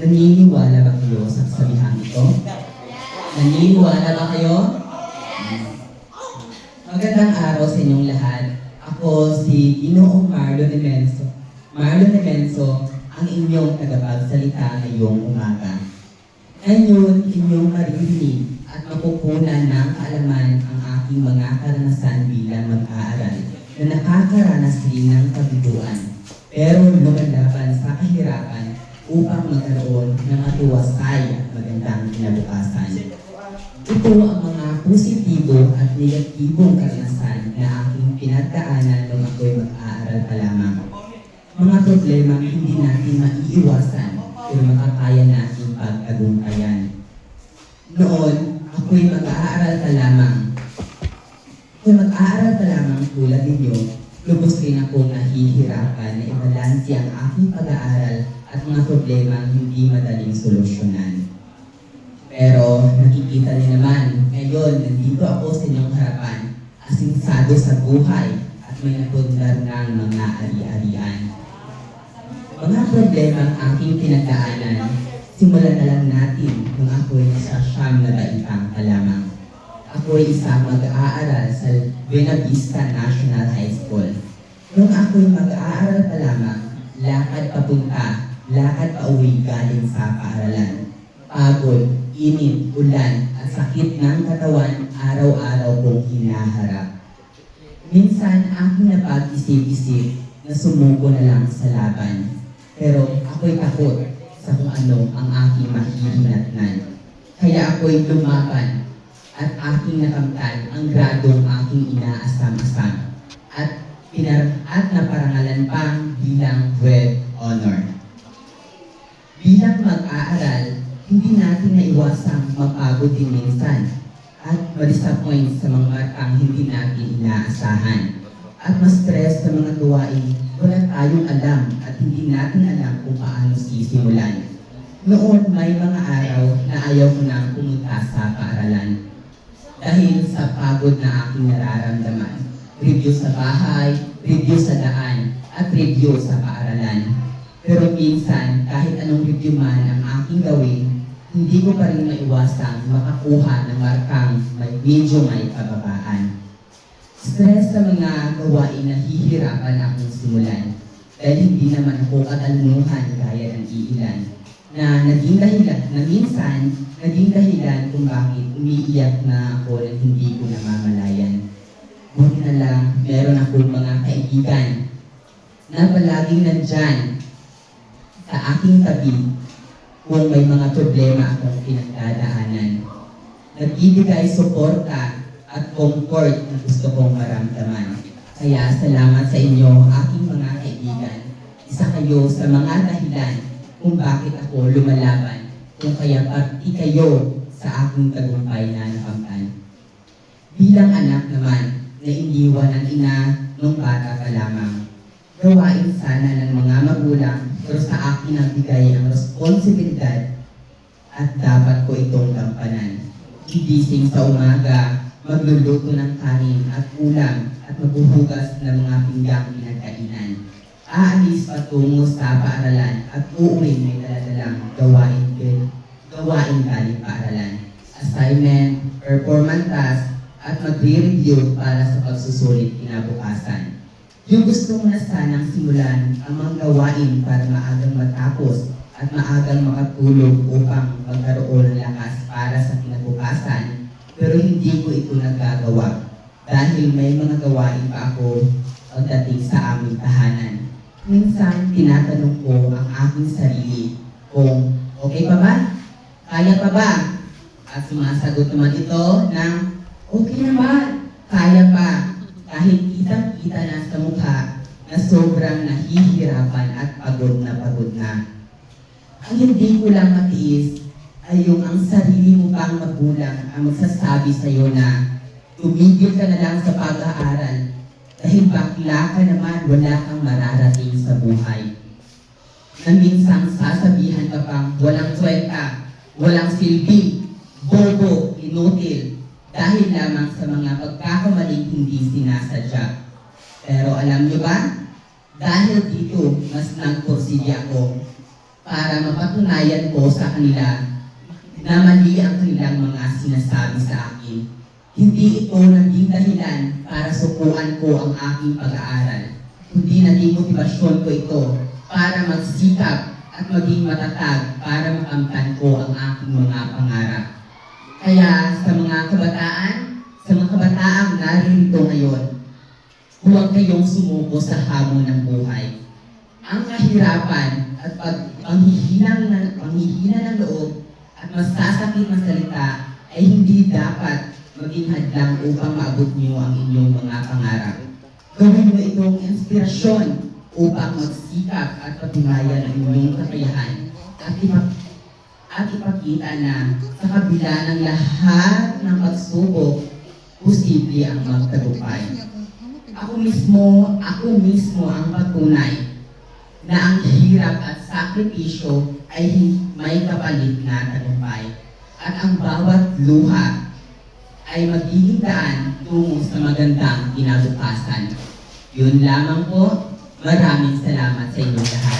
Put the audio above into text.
Naniniwala ba kayo sa kasabihan ito? Naniniwala ba kayo? Magandang araw sa inyong lahat. Ako si Ginoong Marlon Emenso. Marlon Emenso, ang inyong tagapagsalita ngayong umaga. Ngayon, inyong maririnig at mapupunan ng kaalaman ang aking mga karanasan bilang mag-aaral na nakakaranas rin ng kabiduan pero lumalaban sa kahirapan upang magkaroon ng matuwasay at magandang kinabukasan. Ito ang mga positibo at negatibong karanasan na aking pinagdaanan nung ako'y mag-aaral pa lamang. Mga problema hindi natin maiiwasan pero makakaya natin pagtagumpayan. Noon, ako'y mag-aaral pa lamang. Kung mag-aaral pa lamang tulad ninyo, lubos rin akong nahihirapan na ibalansi ang aking pag-aaral at mga problema hindi madaling solusyonan. Pero nakikita niyo naman, ngayon nandito ako sa inyong harapan, asinsado sa buhay at may napundar ng mga ari-arian. Mga problema ang aking pinagdaanan, simulan na lang natin kung ako'y nasa siyam na baitang pa lamang. Ako ay isang mag-aaral sa Buena Vista National High School. Nung ako'y mag-aaral pa lamang, lakad papunta, lakad pa uwi galing sa paaralan. Pagod, init, ulan, at sakit ng katawan araw-araw kong hinaharap. Minsan aking napag-isip-isip na sumuko na lang sa laban. Pero ako'y takot sa kung ano ang aking mahihinatnan. Kaya ako'y lumaban at aking nakamtan ang gradong aking inaasam-asam at pinar at naparangalan pang bilang Red Honor. Bilang mag-aaral, hindi natin naiwasang mapagod din minsan at ma-disappoint sa mga markang hindi natin inaasahan at ma-stress sa mga gawain wala tayong alam at hindi natin alam kung paano sisimulan. Noon may mga araw na ayaw ko nang pumunta sa paaralan dahil sa pagod na aking nararamdaman. Review sa bahay, review sa daan, at review sa paaralan. Pero minsan, kahit anong review man ang aking gawin, hindi ko pa rin maiwasang makakuha ng markang may medyo may kababaan. Stress sa mga gawain na hihirapan akong simulan dahil hindi naman ako katalunguhan gaya ng iilan na naging dahilan na minsan naging dahilan kung bakit umiiyak na ako na hindi ko namamalayan. Buti na lang meron akong mga kaibigan na palaging nandyan sa aking tabi kung may mga problema akong pinagdadaanan. Nagbibigay suporta at comfort na gusto kong maramdaman. Kaya salamat sa inyo, aking mga kaibigan. Isa kayo sa mga dahilan kung bakit ako lumalaban, kung kaya pati kayo sa aking tagumpay na nakamtan. Bilang anak naman na iniwan ng ina nung bata pa lamang, gawain sana ng mga magulang pero sa akin ang bigay ang responsibilidad at dapat ko itong gampanan. Gigising sa umaga, magluluto ng kanin at ulam at maghuhugas ng mga pinggang pinagkainan. Aalis patungo sa paaralan at uuwi may daladalang gawain gawain galing paaralan. Assignment, performance task, at magre-review para sa pagsusulit kinabukasan. Yung gusto mo na sanang simulan ang mga gawain para maagang matapos at maagang makatulog upang magkaroon ng lakas para sa kinabukasan, pero hindi ko ito nagagawa dahil may mga gawain pa ako pagdating sa aming tahanan. Minsan, tinatanong ko ang aking sarili kung okay pa ba? Kaya pa ba? At sumasagot naman ito ng okay naman, kaya pa. Kitang-kita na sa mukha na sobrang nahihirapan at pagod na pagod na. Ang hindi ko lang matiis ay yung ang sarili mo pang magulang ang magsasabi sa iyo na tumigil ka na lang sa pag-aaral dahil bakla ka naman wala kang mararating sa buhay. Na minsang sasabihan ka pang walang kwenta, walang silbi, bobo, inutil, dahil lamang sa mga pagkakamaling hindi sinasadya. Pero alam niyo ba? Dahil dito, mas nagporsilya ako para mapatunayan ko sa kanila na mali ang kanilang mga sinasabi sa akin. Hindi ito naging dahilan para sukuan ko ang aking pag-aaral, kundi naging motibasyon ko ito para magsikap at maging matatag para makamtan ko ang aking mga pangarap. Kaya sa mga kabataan, sa mga kabataang naririto ngayon, huwag kayong sumuko sa hamon ng buhay. Ang kahirapan at pag panghihinang ng, panghihina ng loob at masasakit na salita ay hindi dapat maging hadlang upang maabot niyo ang inyong mga pangarap. Gawin niyo itong inspirasyon upang magsikap at patunayan ang inyong kakayahan at at ipakita na sa kabila ng lahat ng pagsubok, posible ang magtagumpay. Ako mismo, ako mismo ang patunay na ang hirap at sakripisyo ay may kapalit na tagumpay. At ang bawat luha ay magiging daan tungo sa magandang kinabukasan. Yun lamang po. Maraming salamat sa inyong lahat.